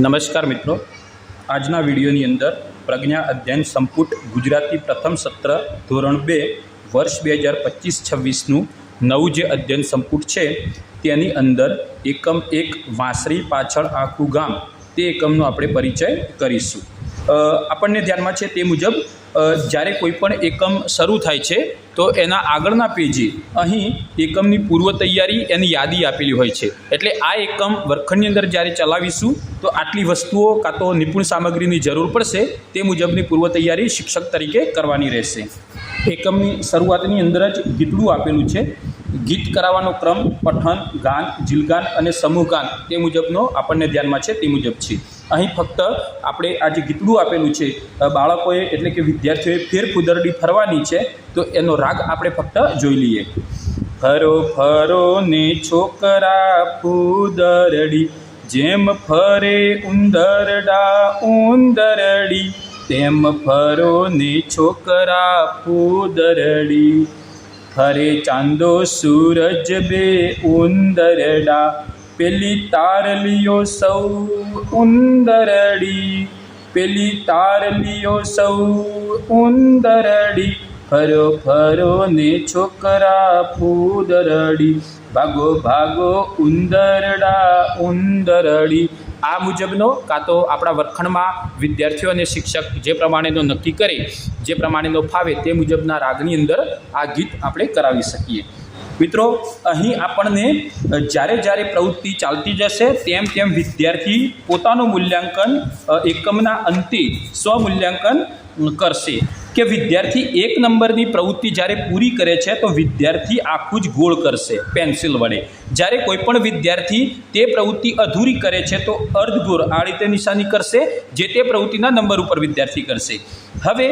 નમસ્કાર મિત્રો. આજના વિડીયોની અંદર પ્રજ્ઞા અધ્યયન સંપુટ ગુજરાતી પ્રથમ સત્ર ધોરણ બે વર્ષ બે હજાર પચીસ છવ્વીસનું નવું જે અધ્યયન સંપુટ છે, તેની અંદર એકમ એક વાંસરી પાછળ આખું ગામ, તે એકમનો આપણે પરિચય કરીશું. આપણને ધ્યાનમાં છે તે મુજબ જ્યારે કોઈ પણ એકમ શરૂ થાય છે, તો એના આગળના પેજે અહીં એકમની પૂર્વ તૈયારી એની યાદી આપેલી હોય છે. એટલે આ એકમ વર્ગખંડની અંદર જ્યારે ચલાવીશું, તો આટલી વસ્તુઓ કાં તો નિપુણ સામગ્રીની જરૂર પડશે, તે મુજબની પૂર્વ તૈયારી શિક્ષક તરીકે કરવાની રહેશે. એકમની શરૂઆતની અંદર જ ગીતડું આપેલું છે. ગીત કરાવવાનો ક્રમ, પઠન, ગાન, જીલગાન અને સમૂહ ગાન તે મુજબનો આપણને ધ્યાનમાં છે તે મુજબ છે. અહીં ફક્ત આપણે આ જે ગીતડું આપેલું છે બાળકોએ એટલે કે વિદ્યાર્થીઓએ ફેર ફુદરડી ફરવાની છે, તો એનો રાગ આપણે ફક્ત જોઈ લઈએ. ફરો ફરો ને છોકરા ફુદરડી, જેમ ફરે ઉંદરડા ઉંદરડી, તેમ ફરો ને છોકરા ફુદરડી. ફરે ચાંદો સૂરજ બે ઉંદરડા પેલી તારલીઓ સૌ ઉંદરડી પેલી તારલીઓ સૌ ઉંદરડી ફરો ફરો ને છોકરા ફૂદરડી ભાગો ભાગો, ઉંદરડા, ઉંદરડી. આ મુજબનો કાં તો આપણા વર્ખણમાં વિદ્યાર્થીઓ અને શિક્ષક જે પ્રમાણેનો નક્કી કરે, જે પ્રમાણેનો ફાવે તે મુજબના રાગની અંદર આ ગીત આપણે કરાવી શકીએ. મિત્રો, અહીં આપણને જ્યારે જ્યારે પ્રવૃત્તિ ચાલતી જશે, તેમ તેમ વિદ્યાર્થી પોતાનું મૂલ્યાંકન એકમના અંતે સ્વમૂલ્યાંકન કરશે. કે વિદ્યાર્થી એક નંબરની પ્રવૃત્તિ જ્યારે પૂરી કરે છે તો વિદ્યાર્થી આખું જ ગોળ કરશે પેન્સિલ વડે. જ્યારે કોઈ પણ વિદ્યાર્થી તે પ્રવૃત્તિ અધૂરી કરે છે તો અર્ધગોળ આ રીતે નિશાની કરશે જે તે પ્રવૃત્તિના નંબર ઉપર વિદ્યાર્થી કરશે. હવે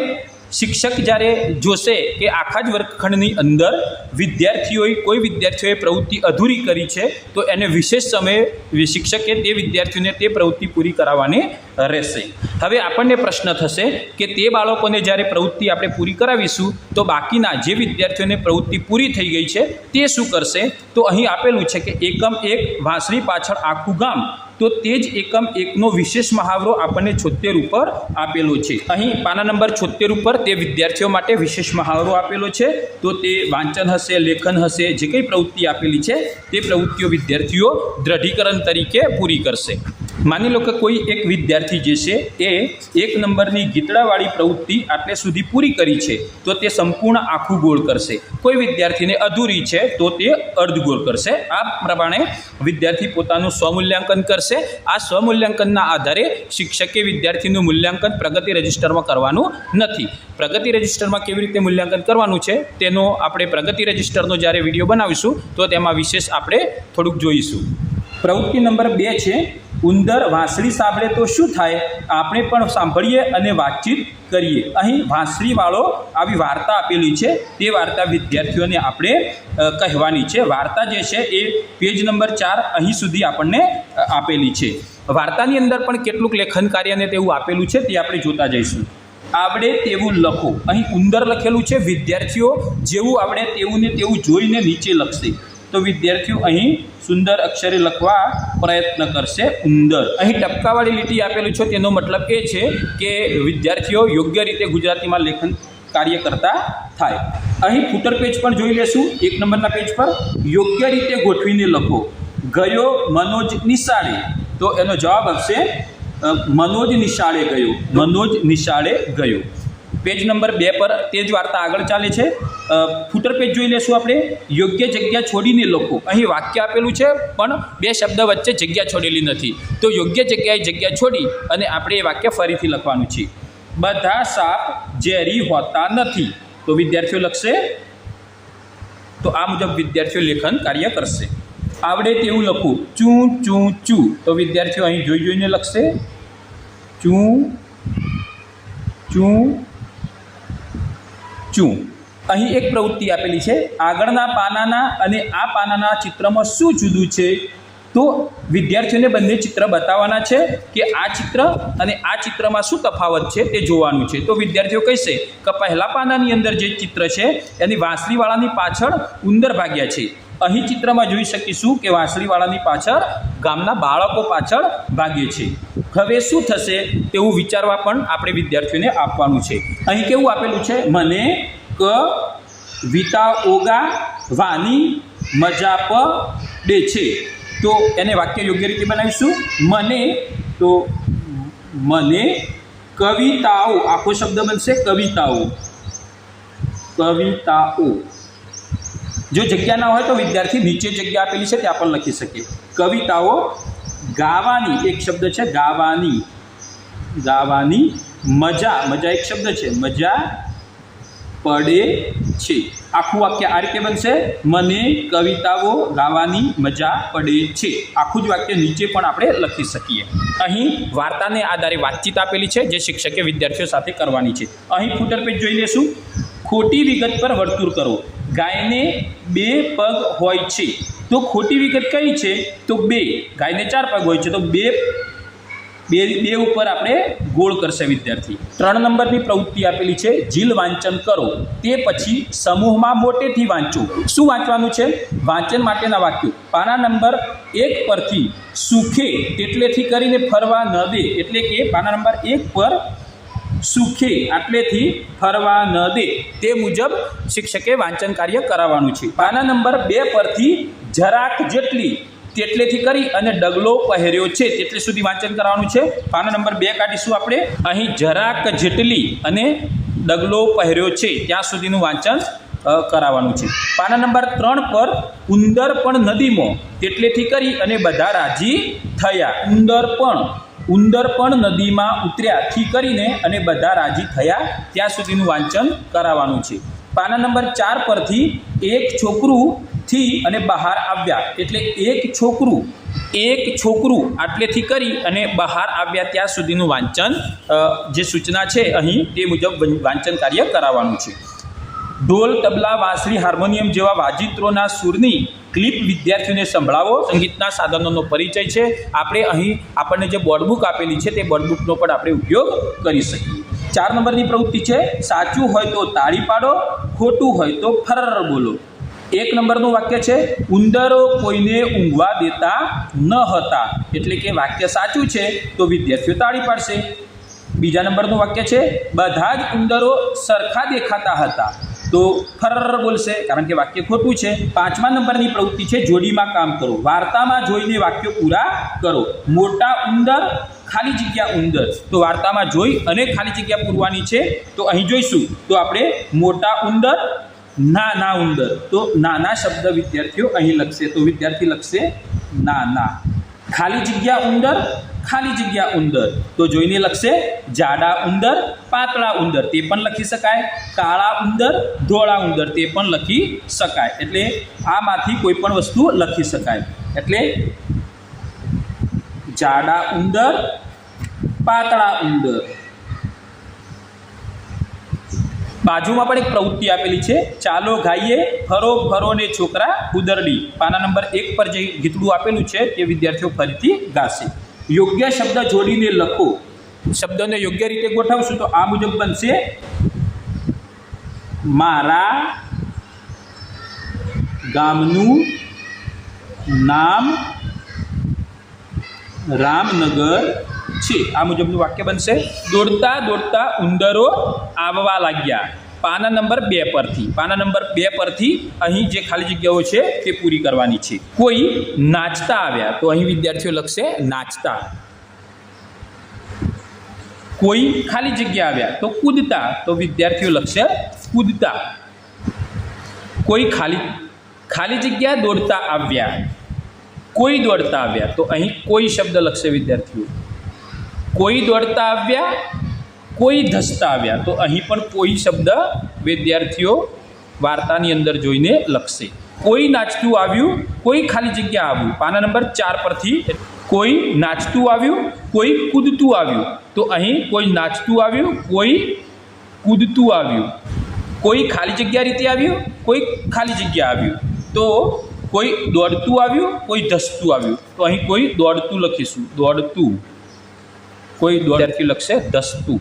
શિક્ષક જ્યારે જોશે કે આખા જ વર્ગખંડની અંદર વિદ્યાર્થીઓએ કોઈ વિદ્યાર્થીઓએ પ્રવૃત્તિ અધૂરી કરી છે, તો એને વિશેષ સમયે શિક્ષકે તે વિદ્યાર્થીઓને તે પ્રવૃત્તિ પૂરી કરાવવાની રહેશે. હવે આપણને પ્રશ્ન થશે કે તે બાળકોને જ્યારે પ્રવૃત્તિ આપણે પૂરી કરાવીશું, તો બાકીના જે વિદ્યાર્થીઓને પ્રવૃત્તિ પૂરી થઈ ગઈ છે, તે શું કરશે? તો અહીં આપેલું છે કે એકમ એક વાંસળી પાછળ આખું ગામ તો તે જ એકમ એકનો વિશેષ મહાવરો આપણને છોતેર ઉપર આપેલો છે. અહીં પાના નંબર છોતેર ઉપર તે વિદ્યાર્થીઓ માટે વિશેષ મહાવરો આપેલો છે. તો તે વાંચન હશે, લેખન હશે, જે કંઈ પ્રવૃત્તિ આપેલી છે, તે પ્રવૃત્તિઓ વિદ્યાર્થીઓ દ્રઢીકરણ તરીકે પૂરી કરશે. માની લો કે કોઈ એક વિદ્યાર્થી જે છે એ એક નંબરની ગીતડાવાળી પ્રવૃત્તિ આટલે સુધી પૂરી કરી છે, તો તે સંપૂર્ણ આખું ગોળ કરશે. કોઈ વિદ્યાર્થીને અધૂરી છે, તો તે અર્ધ ગોળ કરશે. આ પ્રમાણે વિદ્યાર્થી પોતાનું સ્વમૂલ્યાંકન કરશે. આ સ્વમૂલ્યાંકનના આધારે શિક્ષકે વિદ્યાર્થીનું મૂલ્યાંકન પ્રગતિ રજિસ્ટરમાં કરવાનું નથી. પ્રગતિ રજિસ્ટરમાં કેવી રીતે મૂલ્યાંકન કરવાનું છે, તેનો આપણે પ્રગતિ રજિસ્ટરનો જ્યારે વીડિયો બનાવીશું, તો તેમાં વિશેષ આપણે થોડુંક જોઈશું. પ્રવૃત્તિ નંબર બે છે ઉંદર વાંસળી સાંભળે તો શું થાય? આપણે પણ સાંભળીએ અને વાતચીત કરીએ. અહીં વાંસળીવાળો આવી વાર્તા આપેલી છે. તે વાર્તા વિદ્યાર્થીઓને આપણે કહેવાની છે. વાર્તા જે છે એ પેજ નંબર ચાર અહીં સુધી આપણને આપેલી છે. વાર્તાની અંદર પણ કેટલુંક લેખન કાર્યને તેવું આપેલું છે. તે આપણે જોતા જઈશું. આવડે તેવું લખો. અહીં ઉંદર લખેલું છે. વિદ્યાર્થીઓ જેવું આવડે તેવું ને તેવું જોઈને નીચે લખશે. તો વિદ્યાર્થીઓ અહીં સુંદર અક્ષરે લખવા પ્રયત્ન કરશે ઉંદર. અહીં ટપકાવાળી લીટી આપેલું છે, તેનો મતલબ એ છે કે વિદ્યાર્થીઓ યોગ્ય રીતે ગુજરાતીમાં લેખન કાર્ય કરતા થાય. અહીં ફૂટર પેજ પણ જોઈ લેશું. એક નંબરના પેજ પર, યોગ્ય રીતે ગોઠવીને લખો. ગયો મનોજ નિશાળે. તો એનો જવાબ આવશે મનોજ નિશાળે ગયો. મનોજ નિશાળે ગયો. પેજ નંબર બે પર તે જ વાર્તા આગળ ચાલે છે. ફૂટર પેજ જોઈ લેશું આપણે. યોગ્ય જગ્યા છોડીને લખો અહીં વાક્ય આપેલું છે, પણ બે શબ્દ વચ્ચે જગ્યા છોડેલી નથી. તો યોગ્ય જગ્યાએ જગ્યા છોડી અને આપણે એ વાક્ય ફરીથી લખવાનું છે. બધા સાપ ઝેરી હોતા નથી. તો વિદ્યાર્થીઓ લખશે. તો આ મુજબ વિદ્યાર્થીઓ લેખન કાર્ય કરશે. આવડે તેવું લખવું ચૂં, ચૂ ચૂ. તો વિદ્યાર્થીઓ અહીં જોઈ જોઈને લખશે. ચૂ, ચૂં ચૂં. અહીં એક પ્રવૃત્તિ આપેલી છે, આગળના પાનાના અને આ પાનાના ચિત્રમાં શું જુદું છે? તો વિદ્યાર્થીઓને બંને ચિત્ર બતાવવાના છે કે આ ચિત્ર અને આ ચિત્રમાં શું તફાવત છે તે જોવાનું છે. તો વિદ્યાર્થીઓ કહેશે કે પહેલા પાનાની અંદર જે ચિત્ર છે, એની વાંસળીવાળાની પાછળ ઉંદર ભાગ્યા છે. અહીં ચિત્રમાં જોઈ શકીશું કે વાંસળીવાળાની પાછળ ગામના બાળકો પાછળ ભાગે છે. હવે શું થશે તેવું વિચારવા પણ આપણે વિદ્યાર્થીઓને આપવાનું છે. અહીં કેવું આપેલું છે? મને ક વિતા ઓગા વાની મજા પ ડે છે. તો એને વાક્ય યોગ્ય રીતે બનાવીશું. મને, તો મને કવિતાઓ, આખો શબ્દ બનશે કવિતાઓ. કવિતાઓ. જો જગ્યા ના હોય તો વિદ્યાર્થી નીચે જગ્યા આપેલી છે, ત્યાં પણ લખી શકે. કવિતાઓ ગાવાની એક શબ્દ છે, ગાવાની. ગાવાની મજા. મજા એક શબ્દ છે. મજા પડે છે. આખું વાક્ય આ રીતે બનશે. મને કવિતાઓ ગાવાની મજા પડે છે. આખું જ વાક્ય નીચે પણ આપણે લખી શકીએ. અહીં વાર્તાને આધારે વાતચીત આપેલી છે, જે શિક્ષકે વિદ્યાર્થીઓ સાથે કરવાની છે. અહીં ફૂટર પેજ જોઈ લેશું ખોટી વિગત પર વર્તુળ કરો. ગાયને બે પગ હોય છે. તો ખોટી વિગત કઈ છે? તો બે. ગાયને ચાર પગ હોય છે. તો બે બે બે ઉપર આપણે ગોળ કરશે વિદ્યાર્થી. ત્રણ નંબરની પ્રવૃત્તિ આપેલી છે. જીલ વાંચન કરો. તે પછી સમૂહમાં મોટેથી વાંચો. શું વાંચવાનું છે? વાંચન માટેના વાક્યો. પાના નંબર એક પરથી સુખે તેટલેથી કરીને ફરવા ન દે. એટલે કે પાના નંબર એક પર સુખે આટલેથી ફરવા ન દે. તે મુજબ શિક્ષકે વાંચન કાર્ય કરાવવાનું છે. પાના નંબર બે પરથી જરાક જેટલી તેટલેથી કરી અને ડગલો પહેર્યો છે તેટલે સુધી વાંચન કરવાનું છે. પાના નંબર બે કાઢીશું આપણે. અહીં જરાક જેટલી અને ડગલો પહેર્યો છે ત્યાં સુધીનું વાંચન કરાવવાનું છે. પાના નંબર ત્રણ પર ઉંદર પણ નદીમાં તેટલેથી કરી અને બધા રાજી થયા. ઉંદર પણ ઉંદર પણ નદીમાં ઉતર્યાથી કરીને અને બધા રાજી થયા. ત્યાં સુધીનું વાંચન કરાવવાનું છે. પાના નંબર ચાર પરથી એક છોકરું થી અને બહાર આવ્યા. એટલે એક છોકરું એક છોકરું આટલેથી કરી અને બહાર આવ્યા ત્યાં સુધીનું વાંચન જે સૂચના છે અહીં તે મુજબ વાંચન કાર્ય કરાવવાનું છે. ઢોલ, તબલા, વાંસળી, હાર્મોનિયમ જેવા વાજિત્રોના સૂરની ક્લિપ વિદ્યાર્થીઓને સંભળાવો. સંગીતના સાધનોનો પરિચય છે. આપણે અહીં આપણને જે બોર્ડબુક આપેલી છે તે બોર્ડબુકનો પણ આપણે ઉપયોગ કરી શકીએ. ચાર નંબરની પ્રવૃત્તિ છે. સાચું હોય તો તાળી પાડો, ખોટું હોય તો ફરર બોલો. એક નંબરનું વાક્ય છે, ઉંદરો કોઈને ઊંઘવા દેતા ન હતા. એટલે કે વાક્ય સાચું છે તો વિદ્યાર્થીઓ તાળી પાડશે. બીજા નંબરનું વાક્ય છે, બધા જ ઉંદરો સરખા દેખાતા હતા. તો ફર બોલશે, કારણ કે વાક્ય ખોટું છે. પાંચમા નંબરની પ્રવૃત્તિ છે, જોડીમાં કામ કરો. વાર્તામાં જોઈને વાક્યો પૂરા કરો. મોટા ઉંદર, ખાલી જગ્યા ઉંદર. તો વાર્તામાં જોઈ અને ખાલી જગ્યા પૂરવાની છે. તો અહીં જોઈશું. તો આપણે મોટા ઉંદર, નાના ઉંદર. તો નાના શબ્દ વિદ્યાર્થીઓ અહીં લખશે. તો વિદ્યાર્થી લખશે નાના. ખાલી જગ્યા ઉંદર, ખાલી જગ્યા ઉંદર. તો જોઈને લખશે જાડા ઉંદર, પાતળા ઉંદર. તે પણ લખી શકાય. કાળા ઉંદર, ધોળા ઉંદર. તે પણ લખી શકાય. એટલે આમાંથી કોઈ પણ વસ્તુ લખી શકાય. એટલે જાડા ઉંદર, પાતળા ઉંદર. બાજુમાં પણ એક પ્રવૃત્તિ આપેલી છે. ચાલો ગાઈએ, ફરો ફરો ને છોકરા ઉદરડી. પાના નંબર એક પર જે ગીતડું આપેલું છે તે વિદ્યાર્થીઓ ફરીથી ગાશે. યોગ્ય શબ્દ જોડીને લખો. શબ્દને યોગ્ય રીતે ગોઠવશું તો આ મુજબ બનશે. મારા ગામનું નામ રામનગર છે. આ મુજબનું વાક્ય બનશે. દોડતા દોડતા ઉંદરો આવવા લાગ્યા. પાના નંબર બે પરથી. પાના નંબર બે પરથી અહીં જે ખાલી જગ્યાઓ છે તે પૂરી કરવાની છે. કોઈ નાચતા આવ્યા તો અહીં વિદ્યાર્થીઓ લખશે નાચતા. કોઈ ખાલી જગ્યા આવ્યા તો કૂદતા તો વિદ્યાર્થીઓ લખશે કૂદતા. કોઈ ખાલી ખાલી જગ્યા દોડતા આવ્યા. કોઈ દોડતા આવ્યા તો અહીં કોઈ શબ્દ લખશે વિદ્યાર્થીઓ. કોઈ દોડતા આવ્યા કોઈ ધસતા આવ્યા. તો અહીં પણ કોઈ શબ્દ વિદ્યાર્થીઓ વાર્તાની અંદર જોઈને લખશે. કોઈ નાચતું આવ્યું, કોઈ ખાલી જગ્યા આવ્યું પાના નંબર ચાર પરથી કોઈ નાચતું આવ્યું, કોઈ કૂદતું આવ્યું. તો અહીં કોઈ નાચતું આવ્યું, કોઈ કૂદતું આવ્યું. કોઈ ખાલી જગ્યા રીતે આવ્યું, કોઈ ખાલી જગ્યા આવ્યું. તો કોઈ દોડતું આવ્યું, કોઈ ધસતું આવ્યું. તો અહીં કોઈ દોડતું લખીશું. દોડતું. કોઈ દોડતી લખશે ધસતું.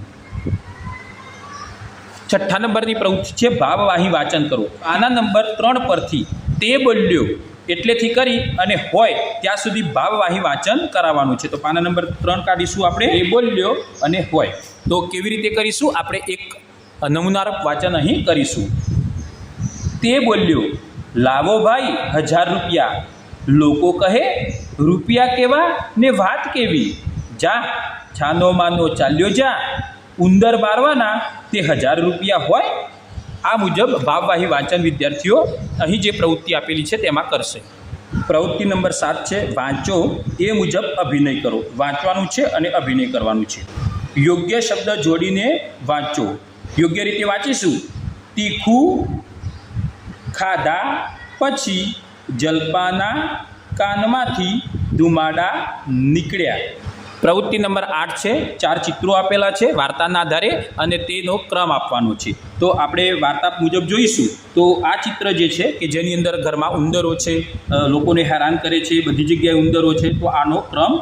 છઠ્ઠા નંબરની પ્રવૃત્તિ છે, ભાવવાહી વાંચન કરવું આના નંબર ત્રણ પરથી તે બોલ્યો એટલેથી કરી અને હોય ત્યાં સુધી ભાવવાહી વાંચન કરાવવાનું છે. તો પાના નંબર ત્રણ કાઢીશું આપણે. એ બોલ્યો અને હોય. તો કેવી રીતે કરીશું? આપણે એક નમૂનારૂપ વાંચન અહીં કરીશું. તે બોલ્યો, લાવો ભાઈ, હજાર રૂપિયા. લોકો કહે, રૂપિયા કેવા ને વાત કેવી? જા, છાનો માનો ચાલ્યો જા. ઉંદર મારવાના તે હજાર રૂપિયા હોય, આ મુજબ ભાવવાહી વાંચન વિદ્યાર્થીઓ અહીં જે પ્રવૃત્તિ આપેલી છે તેમાં કરશે. પ્રવૃત્તિ નંબર સાત છે, વાંચો. એ મુજબ અભિનય કરો. વાંચવાનું છે અને અભિનય કરવાનું છે. યોગ્ય શબ્દ જોડીને વાંચો. યોગ્ય રીતે વાંચીશું. તીખું ખાધા પછી જલપાના કાનમાંથી ધુમાડા નીકળ્યા. પ્રવૃત્તિ નંબર આઠ છે, ચાર ચિત્રો આપેલા છે, વાર્તાના આધારે અને તેનો ક્રમ આપવાનો છે. તો આપણે વાર્તા મુજબ જોઈશું. તો આ ચિત્ર જે છે કે જેની અંદર ઘરમાં ઉંદરો છે લોકોને હેરાન કરે છે, બધી જગ્યાએ ઉંદરો છે, તો આનો ક્રમ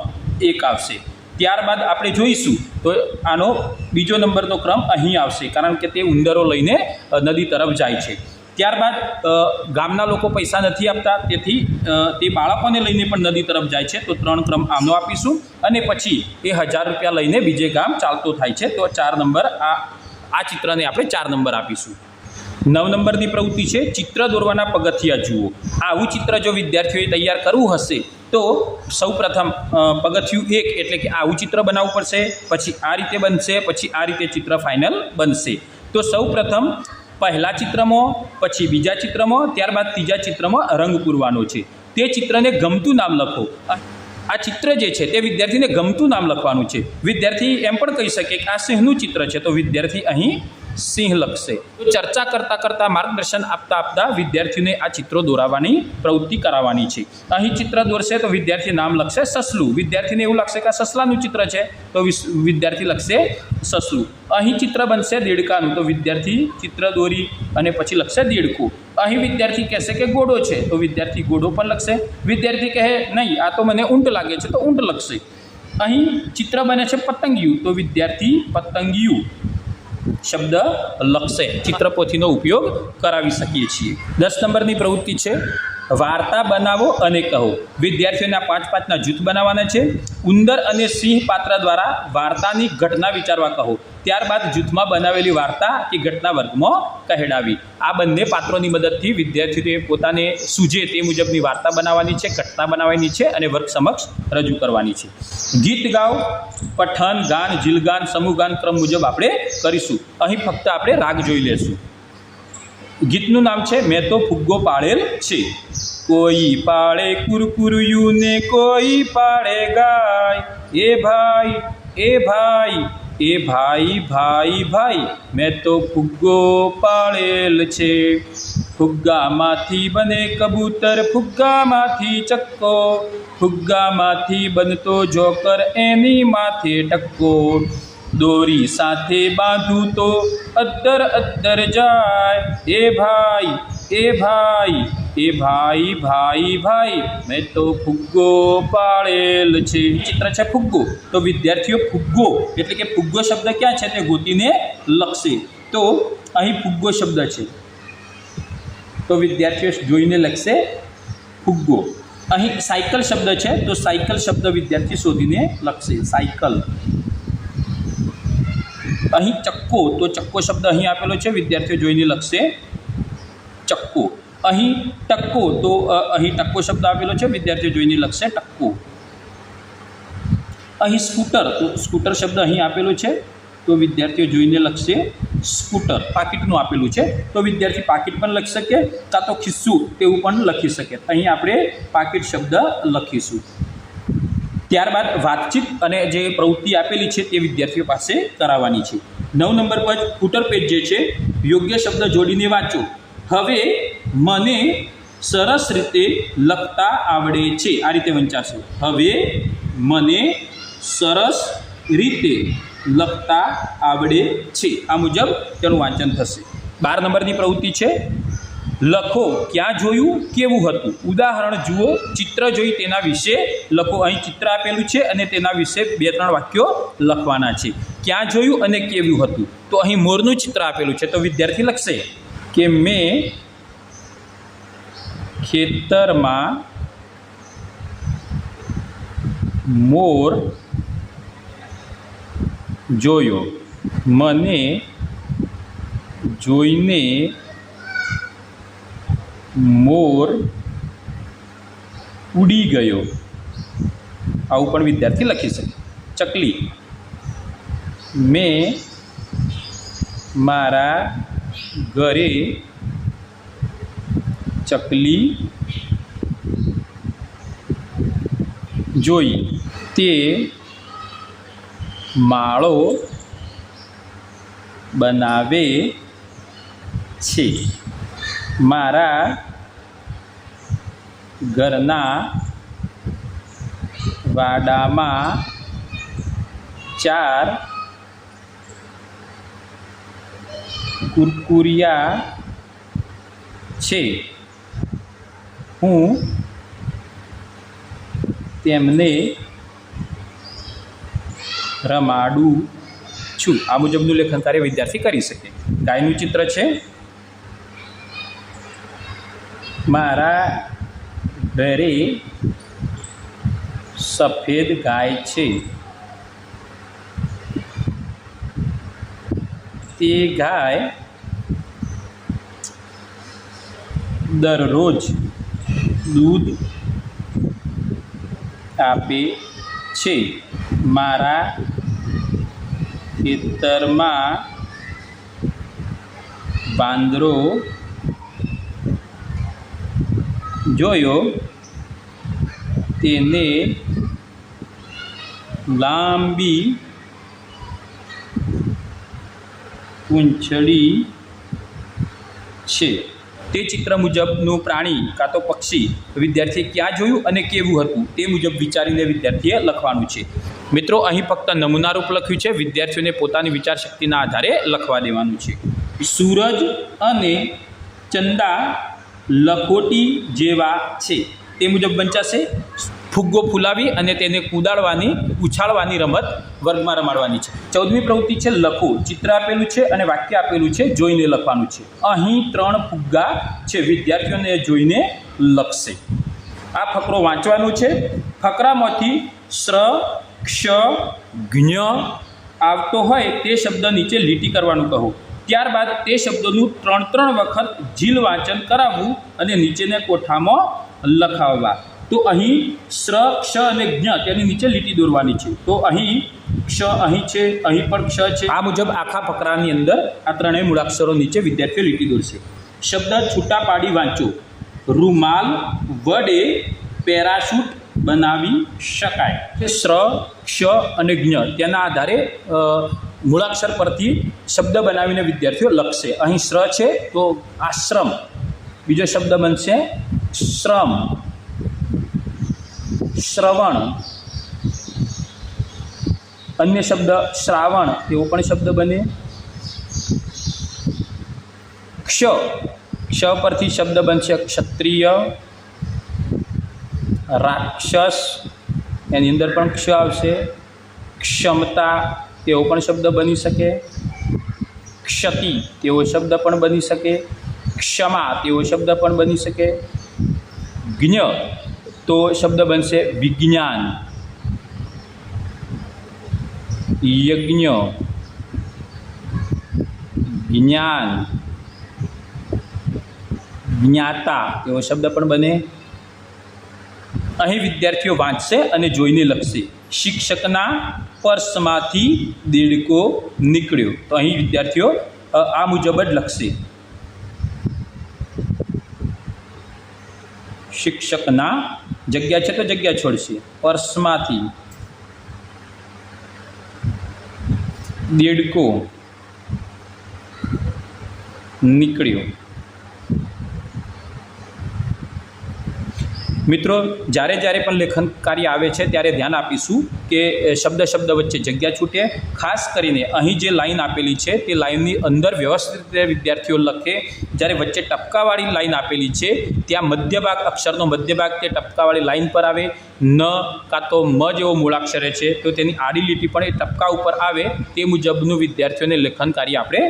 એક આવશે. ત્યારબાદ આપણે જોઈશું, તો આનો બીજો નંબરનો ક્રમ અહીં આવશે, કારણ કે તે ઉંદરો લઈને નદી તરફ જાય છે. ત્યારબાદ ગામના લોકો પૈસા નથી આપતા, તેથી તે બાળકોને લઈને પણ નદી તરફ જાય છે. તો ત્રણ ક્રમ આનો આપીશું અને પછી એ હજાર રૂપિયા લઈને બીજે ગામ ચાલતો થાય છે. તો ચાર નંબર આ આ ચિત્રને આપણે ચાર નંબર આપીશું. નવ નંબરની પ્રવૃત્તિ છે, ચિત્ર દોરવાના પગથિયા જુઓ. આવું ચિત્ર જો વિદ્યાર્થીઓએ તૈયાર કરવું હશે, તો સૌપ્રથમ પગથિયું એક એટલે કે આવું ચિત્ર બનાવવું પડશે, પછી આ રીતે બનશે, પછી આ રીતે ચિત્ર ફાઇનલ બનશે. તો સૌપ્રથમ પહેલા ચિત્રમાં, પછી બીજા ચિત્રમાં, ત્યારબાદ ત્રીજા ચિત્રમાં રંગ પૂરવાનો છે. તે ચિત્રને ગમતું નામ લખો. આ ચિત્ર જે છે તે વિદ્યાર્થીને ગમતું નામ લખવાનું છે. વિદ્યાર્થી એમ પણ કહી શકે કે આ સિંહનું ચિત્ર છે, તો વિદ્યાર્થી અહીં સિંહ લખશે. તો ચર્ચા કરતાં કરતાં માર્ગદર્શન આપતા આપતા વિદ્યાર્થીઓને આ ચિત્રો દોરાવાની પ્રવૃત્તિ કરાવવાની છે. અહીં ચિત્ર દોરશે તો વિદ્યાર્થી નામ લખશે સસલું. વિદ્યાર્થીને એવું લાગશે કે સસલાનું ચિત્ર છે, તો વિદ્યાર્થી લખશે સસલું. અહીં ચિત્ર બનશે દેડકાનું. તો વિદ્યાર્થી ચિત્ર દોરી અને પછી લખશે દેડકું. અહીં વિદ્યાર્થી કહેશે કે ઘોડો છે. તો વિદ્યાર્થી ઘોડો પણ લખશે. વિદ્યાર્થી કહે, નહીં, આ તો મને ઊંટ લાગે છે, તો ઊંટ લખશે. અહીં ચિત્ર બને છે પતંગિયું. તો વિદ્યાર્થી પતંગિયું શબ્દ લખશે. ચિત્રપોથીનો ઉપયોગ કરાવી શકીએ છીએ. દસ નંબરની પ્રવૃત્તિ છે. વાર્તા બનાવો અને કહો. વિદ્યાર્થીઓના પાંચ પાંચના જૂથ બનાવવાના છે. ઉંદર અને સિંહ પાત્ર દ્વારા વાર્તાની ઘટના વિચારવા કહો. ત્યારબાદ જૂથમાં બનાવેલી વાર્તા કે ઘટના વર્ગમાં કહેડાવી. આ બંને પાત્રોની મદદથી વિદ્યાર્થીઓએ પોતાને સૂજે તે મુજબની વાર્તા બનાવવાની છે, ઘટના બનાવવાની છે અને વર્ગ સમક્ષ રજૂ કરવાની છે. ગીત ગાઓ, પઠન, ગાન, જીલગાન, સમૂહગાન ક્રમ મુજબ આપણે કરીશું. અહીં ફક્ત આપણે રાગ જોઈ લેશું. ગીતનું નામ છે, મેં તો ફુગ્ગો પાળેલ છે. કોઈ પાળે કુરકુરિયું ને કોઈ પાળે ગાય. એ ભાઈ એ ભાઈ એ ભાઈ ભાઈ ભાઈ, મેં તો ફુગ્ગો પાળેલ છે. ફુગ્ગામાંથી બને કબૂતર, ફુગ્ગામાંથી ચક્કો. ફુગ્ગામાંથી બનતો જોકર એની માથે ટક્કો. દોરી સાથે બાંધું તો અદ્દર અદ્દર જાય. એ ભાઈ એ ભાઈ એ ભાઈ ભાઈ ભાઈ, મેં તો ફુગ્ગો પાળેલ છે. ચિત્ર છે ફુગ્ગો. તો વિદ્યાર્થીઓ, ફુગ્ગો એટલે કે ફુગ્ગો શબ્દ ક્યાં છે તે ગોતીને લખશે. તો અહીં ફુગ્ગો શબ્દ છે. તો વિદ્યાર્થીઓ જોઈને લખશે ફુગ્ગો. અહીં સાયકલ શબ્દ છે, તો સાયકલ શબ્દ વિદ્યાર્થી શોધીને લખશે. સાયકલ. અહીં ચક્કો, તો ચક્કો શબ્દ અહીં આપેલો છે. વિદ્યાર્થીઓ જોઈને લખશે અહીં ટક્કો તો અહીં ટક્કો શબ્દ આપેલો છે, વિદ્યાર્થીઓ જોઈને લખશે ટક્કો. અહીં સ્કૂટર, તો સ્કૂટર શબ્દ અહીં આપેલો છે, તો વિદ્યાર્થીઓ જોઈને લખશે સ્કૂટર, પાકીટનું આપેલું છે, તો વિદ્યાર્થી પાકીટ પણ લખી શકે, કાં તો ખિસ્સું તેવું પણ લખી શકે. અહીં આપણે પાકીટ શબ્દ લખીશું. ત્યારબાદ વાતચીત અને જે પ્રવૃત્તિ આપેલી છે તે વિદ્યાર્થીઓ પાસે કરાવવાની છે. નવ નંબર પર ફૂટર પેજ જે છે, યોગ્ય શબ્દ જોડીને વાંચો. હવે મને સરસ રીતે લખતા આવડે છે. આ રીતે વંચાશે. હવે મને સરસ રીતે લખતા આવડે છે. આ મુજબ તેનું વાંચન થશે. બાર નંબરની પ્રવૃત્તિ છે. લખો ક્યાં જોયું, કેવું હતું? ઉદાહરણ જુઓ, ચિત્ર જોઈ તેના વિશે લખો. અહીં ચિત્ર આપેલું છે અને તેના વિશે બે ત્રણ વાક્યો લખવાના છે. ક્યાં જોયું અને કેવું હતું? તો અહીં મોરનું ચિત્ર આપેલું છે. તો વિદ્યાર્થી લખશે કે મેં ખેતરમાં મોર જોયો. મને જોઈને મોર ઉડી ગયો. આવું પણ વિદ્યાર્થી લખી શકે. ચકલી. મેં મારા ઘરે ચકલી જોઈ તે માળો બનાવે છે. મારા ઘરના વાડામાં ચાર કુરકુરિયા છે. હું તેમને રમાડું છું. આ મુજબનું લેખન તારે વિદ્યાર્થી કરી શકે. ગાયનું ચિત્ર છે. મારા ઘરે સફેદ ગાય છે. તે ગાય દરરોજ દૂધ આપે છે. મારા ખેતરમાં વાંદરો જોયો તેને લાંબી પૂંછડી છે. તે ચિત્ર મુજબનું પ્રાણી કાં તો પક્ષી વિદ્યાર્થીએ ક્યાં જોયું અને કેવું હતું તે મુજબ વિચારીને વિદ્યાર્થીએ લખવાનું છે. મિત્રો, અહીં ફક્ત નમૂનારૂપ લખ્યું છે. વિદ્યાર્થીઓને પોતાની વિચાર શક્તિના આધારે લખવા દેવાનું છે. સૂરજ અને ચંદા લખોટી જેવા છે. તે મુજબ વંચાશે ફુગ્ગો ફૂલાવી અને તેને કુદાડવાની ઉછાળવાની રમત વર્ગમાં રમાડવાની છે. ચૌદમી પ્રવૃત્તિ છે લખો ચિત્ર આપેલું છે અને વાક્ય આપેલું છે જોઈને લખવાનું છે. અહીં ત્રણ ફુગ્ગા છે વિદ્યાર્થીઓને જોઈને લખશે. આ ફકરો વાંચવાનો છે. ફકરામાંથી શ્ર ક્ષ, જ્ઞ આવતો હોય તે શબ્દ નીચે લીટી કરવાનું કહો. ત્યારબાદ તે શબ્દોનું ત્રણ ત્રણ વખત ઝીલ વાંચન કરાવવું અને નીચેના કોઠામાં લખાવવા. તો અહીં શ્ર ક્ષ અને જ્ઞ તેની નીચે લીટી દોરવાની છે. તો અહીં ક્ષ અહીં છે, અહીં પણ ક્ષ છે. આ મુજબ આખા ફકરાની અંદર આ ત્રણેય મૂળાક્ષરો નીચે વિદ્યાર્થીઓ લીટી દોરશે. શબ્દ છૂટા પાડી વાંચો. રૂમાલ વડે પેરાશૂટ બનાવી શકાય. કે શ્ર ક્ષ અને જ્ઞ તેના આધારે મૂળાક્ષર પરથી શબ્દ બનાવીને વિદ્યાર્થીઓ લખશે. અહીં શ્ર છે તો આશ્રમ. બીજો શબ્દ બનશે શ્રમ. શ્રવણ. અન્ય શબ્દ શ્રાવણ, એવો પણ શબ્દ બને. ક્ષ. ક્ષ પરથી શબ્દ બનશે ક્ષત્રિય. રાક્ષસ, એની અંદર પણ ક્ષ આવશે. ક્ષમતા તેવો પણ શબ્દ બની શકે. ક્ષતિ તેવો શબ્દ પણ બની શકે. ક્ષમા તેવો શબ્દ પણ બની શકે. જ્ઞ. તો શબ્દ બનશે વિજ્ઞાન. યજ્ઞ. જ્ઞાન. જ્ઞાતા એવો શબ્દ પણ બને. અહીં વિદ્યાર્થીઓ વાંચશે અને જોઈને લખશે. શિક્ષકના પર્સમાંથી દેડકો નીકળ્યો. તો અહીં વિદ્યાર્થીઓ આ મુજબ જ લખશે. શિક્ષકના જગ્યા છે તો જગ્યા છોડશે. પર્સમાંથી દેડકો નીકળ્યો. મિત્રો, જ્યારે જ્યારે પણ લેખન કાર્ય આવે છે, ત્યારે ધ્યાન આપીશું કે શબ્દ શબ્દ વચ્ચે જગ્યા છૂટે. ખાસ કરીને અહીં જે લાઈન આપેલી છે, તે લાઈનની અંદર વ્યવસ્થિત રીતે વિદ્યાર્થીઓ લખે. જ્યારે વચ્ચે ટપકાવાળી લાઈન આપેલી છે, ત્યાં મધ્યભાગ અક્ષરનો મધ્યભાગ તે ટપકાવાળી લાઈન પર આવે. ન કાં તો મ જેવો મૂળાક્ષરે છે, તો તેની આડી લીટી પણ એ ટપકા ઉપર આવે. તે મુજબનું વિદ્યાર્થીઓને લેખન કાર્ય આપણે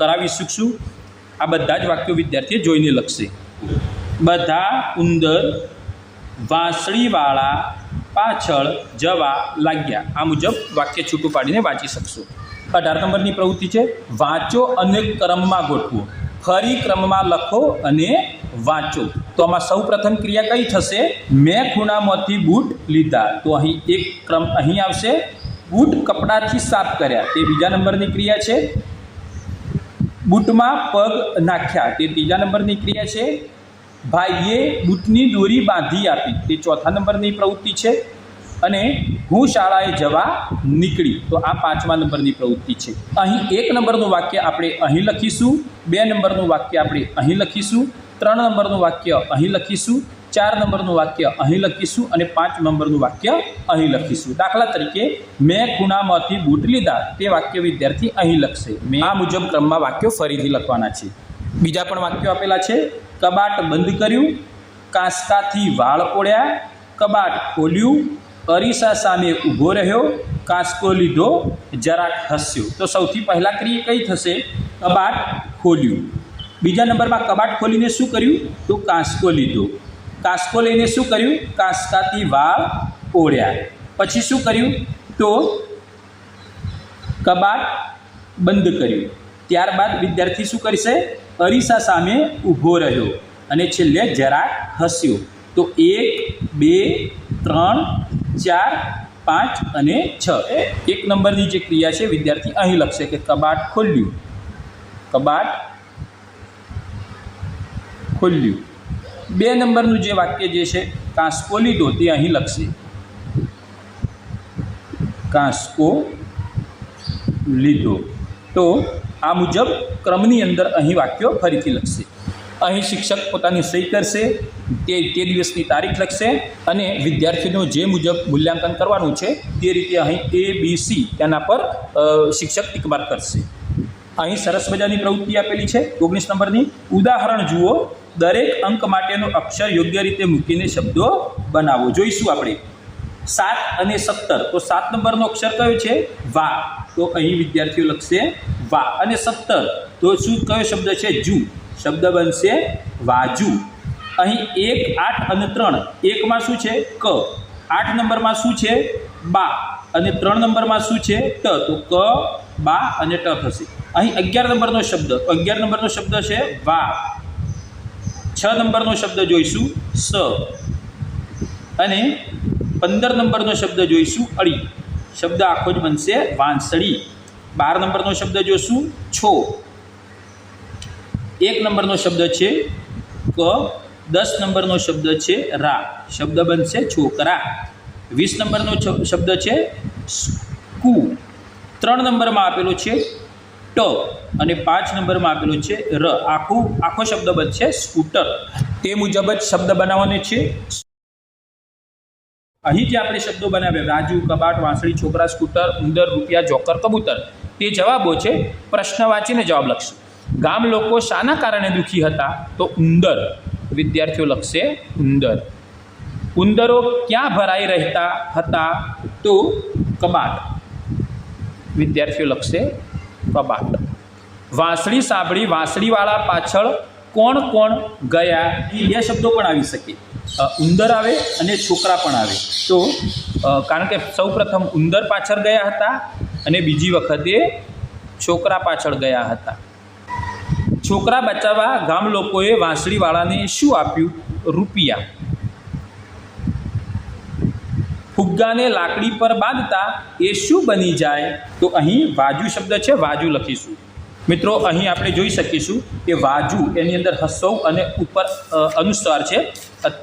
કરાવી શકશું. આ બધા જ વાક્યો વિદ્યાર્થીએ જોઈને લખશે. બધા ઉંદર વાંસળીવાળા પાછળ જવા લાગ્યા. આ મુજબ વાક્ય છૂટું પાડીને વાંચી શકશો. અઢાર નંબરની પ્રવૃત્તિ છે, વાંચો અને ક્રમમાં ગોઠવો. ફરી ક્રમમાં લખો અને વાંચો. તો આમાં સૌ પ્રથમ ક્રિયા કઈ થશે? મેં ખૂણામાંથી બૂટ લીધા. તો અહીં એક ક્રમ અહીં આવશે. બૂટ કપડાથી સાફ કર્યા. તે બીજા નંબરની ક્રિયા છે. બૂટમાં પગ નાખ્યા. તે ત્રીજા નંબરની ક્રિયા છે. ભાઈએ બૂટની દોરી બાંધી આપી. તે ચોથા નંબરની પ્રવૃત્તિ છે અને હું શાળાએ જવા નીકળી. તો આ પાંચમા નંબરની પ્રવૃત્તિ છે. અહીં એક નંબરનું વાક્ય આપણે અહીં લખીશું, બે નંબરનું વાક્ય આપણે અહીં લખીશું, ત્રણ નંબરનું વાક્ય અહીં લખીશું, ચાર નંબરનું વાક્ય અહીં લખીશું અને પાંચ નંબરનું વાક્ય અહીં લખીશું. દાખલા તરીકે, મેં ખૂણામાંથી બૂટ લીધા. તે વાક્ય વિદ્યાર્થી અહીં લખશે. મેં આ મુજબ ક્રમમાં વાક્યો ફરીથી લખવાના છે. બીજા પણ વાક્યો આપેલા છે. કબાટ બંધ કર્યું, કાંસકાથી વાળ ઓળ્યા કબાટ ખોલ્યું, અરીસા સામે ઊભો રહ્યો, કાંસકો લીધો, જરાક હસ્યો. તો સૌથી પહેલાં ક્રિયા કઈ થશે? કબાટ ખોલ્યું. બીજા નંબરમાં કબાટ ખોલીને શું કર્યું? તો કાંસકો લીધો. કાંસકો લઈને શું કર્યું? કાંસકાથી વાળ ઓળ્યા પછી શું કર્યું? તો કબાટ બંધ કર્યું. ત્યારબાદ વિદ્યાર્થી શું કરશે? અરીસા સામે ઊભો રહ્યો અને છેલ્લે જરાક હસ્યો. તો એક, બે, ત્રણ, ચાર, પાંચ અને છ. એક નંબરની જે ક્રિયા છે, વિદ્યાર્થી અહીં લખશે કે કબાટ ખોલ્યું. કબાટ ખોલ્યું. બે નંબરનું જે વાક્ય જે છે કાંસકો લીધો તે અહીં લખશે. કાંસકો લીધો. તો આ મુજબ ક્રમની અંદર અહીં વાક્યો ફરીથી લખશે. અહીં શિક્ષક પોતાની સહી કરશે, તે તે દિવસની તારીખ લખશે અને વિદ્યાર્થીનું જે મુજબ મૂલ્યાંકન કરવાનું છે, તે રીતે અહીં એ બી સી તેના પર શિક્ષક ટીકમાર્ક કરશે. અહીં સરસ મજાની પ્રવૃત્તિ આપેલી છે, ઓગણીસ નંબરની. ઉદાહરણ જુઓ, દરેક અંક માટેનો અક્ષર યોગ્ય રીતે મૂકીને શબ્દો બનાવો. જોઈશું આપણે. સાત અને સત્તર. તો સાત નંબરનો અક્ષર કયો છે? વા. તો અહીં વિદ્યાર્થીઓ લખશે વા. અને સત્તર તો શું, કયો શબ્દ છે? જુ. શબ્દ બનશે વાજુ. અહીં એક, આઠ અને ત્રણ. એકમાં શું છે? ક. આઠ નંબરમાં શું છે? બા. અને ત્રણ નંબરમાં શું છે? ટ. તો ક, બા અને ટ થશે. અહીં અગિયાર નંબરનો શબ્દ. અગિયાર નંબરનો શબ્દ છે વા. છ નંબરનો શબ્દ જોઈશું, સ. અને પંદર નંબરનો શબ્દ જોઈશું અડી શબ્દ આખો જ બનશે વાંસળી. બાર નંબરનો શબ્દ જોઈશું છો. એક નંબરનો શબ્દ છે ક, દસ નંબરનો શબ્દ છે રા. શબ્દ બનશે છોકરા. વીસ નંબરનો શબ્દ છે સ્કુ ત્રણ નંબરમાં આપેલો છે ટ અને પાંચ નંબરમાં આપેલો છે ર. આખું, આખો શબ્દ બનશે સ્કૂટર. તે મુજબ જ શબ્દ બનાવવાનો છે અહીં જે આપણે શબ્દો બનાવ્યા, રાજુ, કબાટ, વાંસળી, છોકરા, સ્કૂટર, ઉંદર, રૂપિયા, જોકર, કબૂતર, તે જવાબો છે પ્રશ્ન વાંચીને જવાબ લખશે. ગામ લોકો શાના કારણે દુઃખી હતા? તો ઉંદર. વિદ્યાર્થીઓ લખશે ઉંદર. ઉંદરો ક્યાં ભરાઈ રહેતા હતા? તો કબાટ. વિદ્યાર્થીઓ લખશે કબાટ. વાંસળી, સાંભળી, વાંસળીવાળા પાછળ કોણ કોણ ગયા? એ બે શબ્દો પણ આવી શકે. ઉંદર આવે અને છોકરા પણ આવે. તો કારણ કે સૌ પ્રથમ ઉંદર પાછળ ગયા હતા અને બીજી વખતે છોકરા પાછળ ગયા હતા. છોકરા બચાવવા ગામ લોકોએ વાંસળીવાળાને શું આપ્યું? રૂપિયા. ફુગ્ગાને લાકડી પર બાંધતા એ શું બની જાય? તો અહીં વાજુ શબ્દ છે, વાજુ લખીશું. મિત્રો, અહીં આપણે જોઈ શકીશું કે વાજુ એની અંદર હસવ અને ઉપર અનુસ્વાર છે.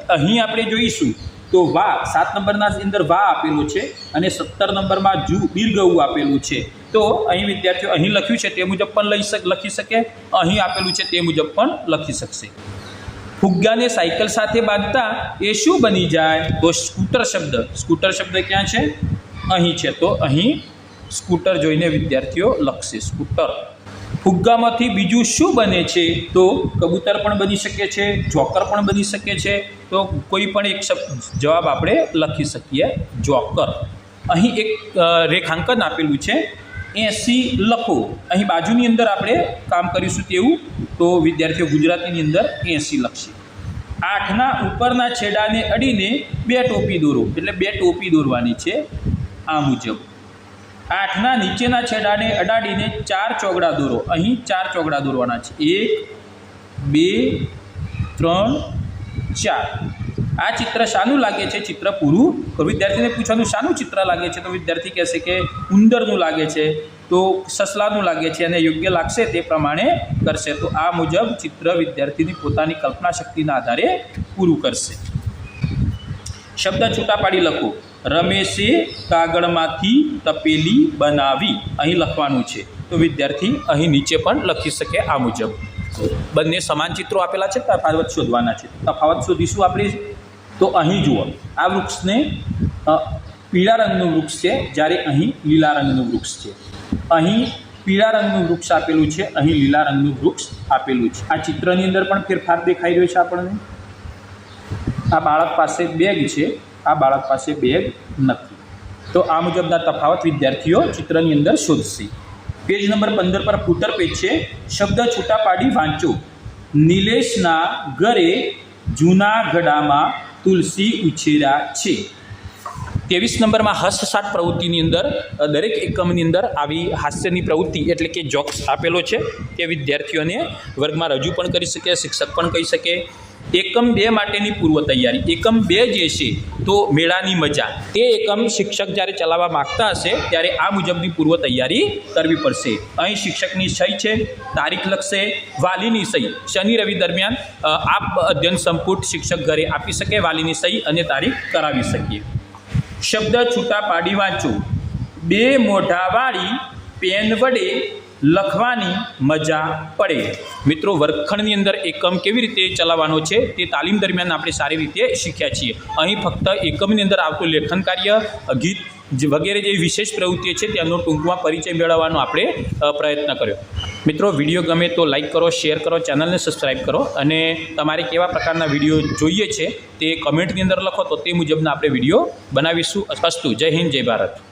અહીં આપણે જોઈશું તો વા, સાત નંબરના અંદર વા આપેલું છે અને સત્તર નંબરમાં જુ દીર્ઘવું આપેલું છે. તો અહીં વિદ્યાર્થીઓ, અહીં લખ્યું છે તે મુજબ પણ લઈ શક, લખી શકે, અહીં આપેલું છે તે મુજબ પણ લખી શકશે. ફુગ્ગાને સાયકલ સાથે બાંધતા એ શું બની જાય? તો સ્કૂટર શબ્દ. સ્કૂટર શબ્દ ક્યાં છે? અહીં છે. તો અહીં સ્કૂટર જોઈને વિદ્યાર્થીઓ લખશે, સ્કૂટર. ફુગ્ગામાંથી બીજું શું બને છે? તો કબૂતર પણ બની શકે છે, જોકર પણ બની શકે છે. તો કોઈ પણ એક જવાબ આપણે લખી શકીએ, જોકર. અહીં એક રેખાંકન આપેલું છે. એસી લખો. અહીં બાજુની અંદર આપણે કામ કરીશું તેવું. તો વિદ્યાર્થીઓ ગુજરાતીની અંદર એસી લખશે. આઠના ઉપરના છેડાને અડીને બે ટોપી દોરો. એટલે બે ટોપી દોરવાની છે. આ મુજબ. આઠના નીચેના છેડાને અડાડીને ચાર ચોગડા દોરો. અહીં ચાર ચોગડા દોરવાના છે. એક, બે, ત્રણ, ચાર. આ ચિત્ર શાનું લાગે છે? ચિત્ર પૂરું? તો વિદ્યાર્થીને પૂછવાનું, શાનું ચિત્ર લાગે છે? તો વિદ્યાર્થી કહેશે કે ઉંદરનું લાગે છે. તો સસલાનું લાગે છે અને યોગ્ય લાગશે તે પ્રમાણે કરશે. તો આ મુજબ ચિત્ર વિદ્યાર્થીની પોતાની કલ્પના શક્તિના આધારે પૂરું કરશે. શબ્દ છૂટા પાડી લખો. રમેશે કાગળમાંથી તપેલી બનાવી. અહીં લખવાનું છે. તો વિદ્યાર્થી અહીં નીચે પણ લખી શકે આ મુજબ. બંને સમાન ચિત્રો આપેલા છે, તફાવત શોધવાના છે. તફાવત શોધીશું આપણે? તો અહીં જુઓ. આ વૃક્ષને પીળા રંગનું વૃક્ષ છે, જ્યારે અહીં લીલા રંગનું વૃક્ષ છે. અહીં પીળા રંગનું વૃક્ષ આપેલું છે, અહીં લીલા રંગનું વૃક્ષ આપેલું છે. આ ચિત્રની અંદર પણ ફેરફાર દેખાઈ રહ્યો છે આપણને. આ બાળક પાસે બેગ છે. આ બાળક પાસે બેગ નથી. તો આ મુજબના તફાવત વિદ્યાર્થીઓ ચિત્રની અંદર શોધશે. પેજ નંબર પંદર પર ફૂટર પેજ છે, શબ્દ છૂટા પાડી વાંચો. નિલેશના ઘરે જૂના ગડામાં તુલસી ઉછેરા છે. ત્રેવીસ નંબરમાં હસ્તસાત પ્રવૃત્તિની અંદર દરેક એકમની અંદર આવી હાસ્યની પ્રવૃત્તિ એટલે કે જોક્સ આપેલો છે તે વિદ્યાર્થીઓને વર્ગમાં રજૂ પણ કરી શકે, શિક્ષક પણ કહી શકે. એકમ બે માટેની પૂર્વ તૈયારી એકમ બે જે છે તો મેળાની મજા. તે એકમ શિક્ષક જ્યારે ચલાવવા માગતા હશે, ત્યારે આ મુજબની પૂર્વ તૈયારી કરવી પડશે. અહીં શિક્ષકની સહી છે, તારીખ લખશે, વાલીની સહી. શનિ રવિ દરમિયાન આપ અધ્યયન સંપુટ શિક્ષક ઘરે આપી શકે, વાલીની સહી અને તારીખ કરાવી શકીએ. શબ્દ છૂટા પાડી વાંચો. બે મોઢાવાળી પેન વડે લખવાની મજા પડે. મિત્રો, વર્ગખંડની અંદર એકમ કેવી રીતે ચલાવવાનો છે તે તાલીમ દરમિયાન આપણે સારી રીતે શીખ્યા છીએ. અહીં ફક્ત એકમની અંદર આવતું લેખન કાર્ય, ગીત વગેરે જે વિશેષ પ્રવૃત્તિઓ છે તેનો ટૂંકમાં પરિચય મેળવવાનો આપણે પ્રયત્ન કર્યો. મિત્રો, વીડિયો ગમે તો લાઇક કરો, શેર કરો, ચેનલને સબસ્ક્રાઈબ કરો અને તમારે કેવા પ્રકારના વીડિયો જોઈએ છે તે કમેન્ટની અંદર લખો તો તે મુજબના આપણે વીડિયો બનાવીશું અસ્તુ. જય હિન્દ, જય ભારત.